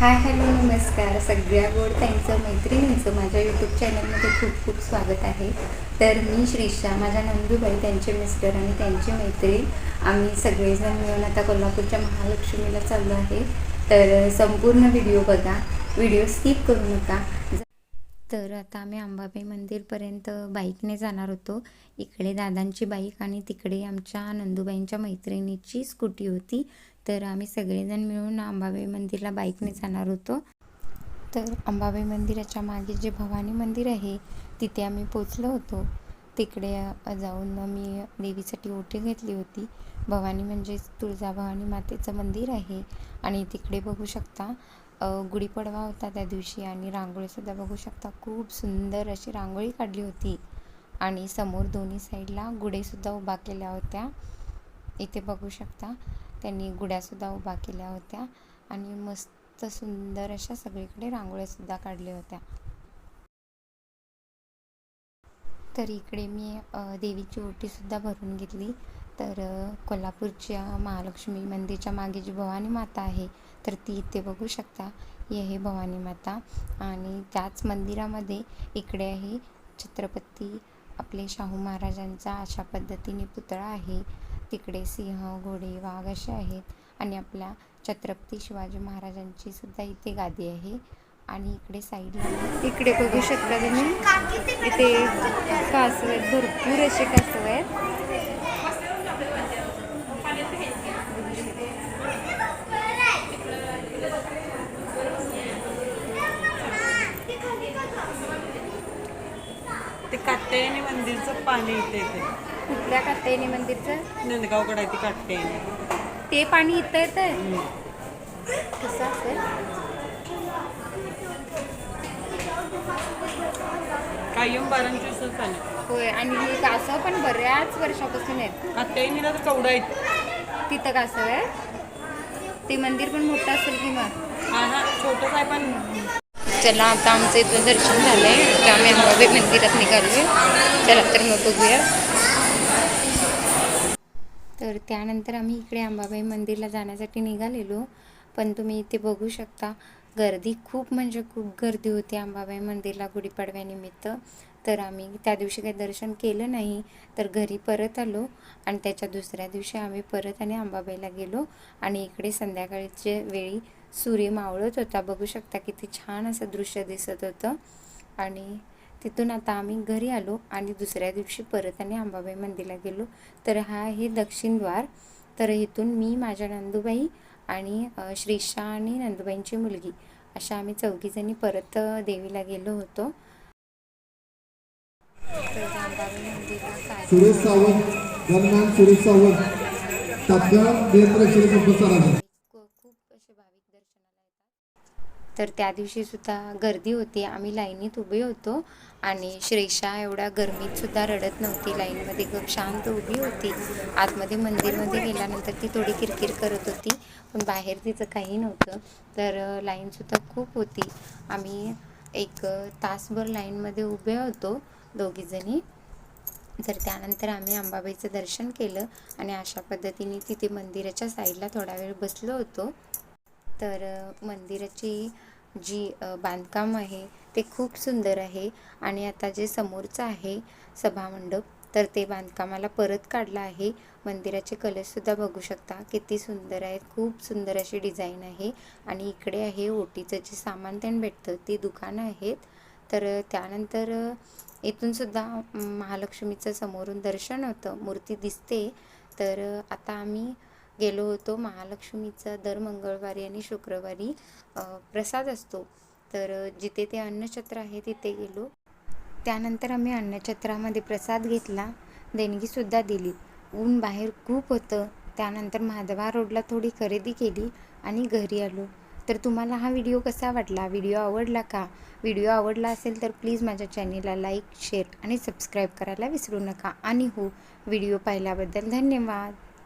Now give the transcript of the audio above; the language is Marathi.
हाय हॅलो नमस्कार. सगळ्या गोड त्यांचं मैत्रिणींचं माझ्या यूट्यूब चॅनलमध्ये खूप खूप स्वागत आहे. तर मी श्रीषा माझ्या नंदूबाई त्यांचे मिस्टर आणि त्यांची मैत्रीण. आम्ही सगळेजण मिळून आता कोल्हापूरच्या महालक्ष्मीला चाललो आहे. तर संपूर्ण व्हिडिओ बघा. व्हिडिओ स्किप करू नका. तर आता आम्ही अंबाबाई मंदिरपर्यंत बाईकने जाणार होतो. इकडे दादांची बाईक आणि तिकडे आमच्या नंदूबाईंच्या मैत्रिणीची स्कूटी होती. तर आम्ही सगळेजण मिळून अंबाबाई मंदिरला बाईकने जाणार होतो. तर अंबाबाई मंदिराच्या मागे जे भवानी मंदिर आहे तिथे आम्ही पोचलो होतो. तिकडे जाऊन मी देवीसाठी ओटी घेतली होती. भवानी म्हणजेच तुळजाभवानी मातेचं मंदिर आहे. आणि तिकडे बघू शकता गुढीपाडवा होता त्या दिवशी आणि रांगोळीसुद्धा बघू शकता. खूप सुंदर अशी रांगोळी काढली होती. आणि समोर दोन्ही साईडला गुढेसुद्धा उभा केल्या होत्या. इथे बघू शकता त्यांनी गुड्यासुद्धा उभा केल्या होत्या आणि मस्त सुंदर अशा सगळीकडे रांगोळ्यासुद्धा काढल्या होत्या. तर इकडे मी देवीची ओटीसुद्धा भरून घेतली. तर कोल्हापूरच्या महालक्ष्मी मंदिरच्या मागे जी भवानी माता आहे तर ती इथे बघू शकता. ही आहे भवानी माता. आणि त्याच मंदिरामध्ये इकडे आहे छत्रपती आपले शाहू महाराजांचा अशा पद्धतीने पुतळा आहे. तिकडे सिंह घोडे वाघ असे आहेत. आणि आपल्या छत्रपती शिवाजी महाराजांची सुद्धा इथे गादी आहे. आणि इकडे साईडला इकडे बघू शकता तुम्ही. इथे कासव आहेत. भरपूर असे कासव आहेत. ते कात्यायनी मंदिरचं पाणी येते ते कुठल्या कात्यायनी मंदिरचं? नंदगावकडे आहे ती कात्यायनी. ते पाणी इथं येतं कसं असेल? कायम बारा दिवसात पाणी होय आणि हे कासव पण बऱ्याच वर्षापासून आहेत. कात्यायनीला तर कवडा आहेत. तिथं कासव आहे ते मंदिर पण मोठं असेल की मग? हा हा छोटंच आहे पण चला आता आमचं इथं दर्शन झालंय. आता आम्ही अंबाबाई मंदिरात निघालोय. चला तर मग बघूया. तर त्यानंतर आम्ही इकडे अंबाबाई मंदिरला जाण्यासाठी निघालेलो. पण तुम्ही इथे बघू शकता गर्दी खूप म्हणजे खूप गर्दी होती अंबाबाई मंदिरला गुढीपाडव्यानिमित्त. तर आम्ही त्या दिवशी काही दर्शन केलं नाही तर घरी परत आलो आणि त्याच्या दुसऱ्या दिवशी आम्ही परत आणि अंबाबाईला गेलो. आणि इकडे संध्याकाळच्या वेळी सूर्य मावळत होता. बघू शकता किती छान असं दृश्य दिसत होतं. आणि तिथून आता आम्ही घरी आलो आणि दुसऱ्या दिवशी परत आणि अंबाबाई मंदिरला गेलो. तर हा आहे दक्षिण द्वार. तर इथून मी माझ्या नंदूबाई आणि श्रीशा श्रीषा आणि नंदूबाईंची मुलगी अशा आम्ही चौघीजणी परत देवीला गेलो होतो. अंबाबाई सुरेश सावंत सुरेश सावंत तर त्या दिवशीसुद्धा गर्दी होती. आम्ही लाईनीत उभे होतो आणि श्रेषा एवढ्या गर्मीतसुद्धा रडत नव्हती. लाईनमध्ये खूप शांत उभी होती. आतमध्ये मंदिरमध्ये गेल्यानंतर ती थोडी किरकिर करत होती पण बाहेर तिचं काही नव्हतं. तर लाईनसुद्धा खूप होती. आम्ही एक तासभर लाईनमध्ये उभे होतो दोघीजणी. तर त्यानंतर आम्ही अंबाबाईचं दर्शन केलं आणि अशा पद्धतीने तिथे मंदिराच्या साईडला थोडा वेळ बसलो होतो. तर मंदिराची जी बांधकाम आहे ते खूप सुंदर आहे आणि आता जे समोरचं आहे सभामंडप तर ते बांधकामाला परत काढलं आहे. मंदिराचे कलरसुद्धा बघू शकता. किती सुंदर आहेत खूप सुंदर अशी डिझाईन आहे आणि इकडे आहे ओटीचं जे सामान त्यानं भेटतं ती दुकानं आहेत. तर त्यानंतर इथूनसुद्धा महालक्ष्मीचं समोरून दर्शन होतं. मूर्ती दिसते. तर आता आम्ही गेलो होतो. महालक्ष्मीचं दर मंगळवारी आणि शुक्रवारी प्रसाद असतो. तर जिथे ते अन्नछत्र आहे तिथे गेलो. त्यानंतर आम्ही अन्नछत्रामध्ये प्रसाद घेतला. देणगीसुद्धा दिली. ऊन बाहेर खूप होतं. त्यानंतर माधवा रोडला थोडी खरेदी केली आणि घरी आलो. तर तुम्हाला हा व्हिडिओ कसा वाटला? व्हिडिओ आवडला का? व्हिडिओ आवडला असेल तर प्लीज माझ्या चॅनेलला लाईक शेअर आणि सबस्क्राईब करायला विसरू नका. आणि हो व्हिडिओ पाहिल्याबद्दल धन्यवाद.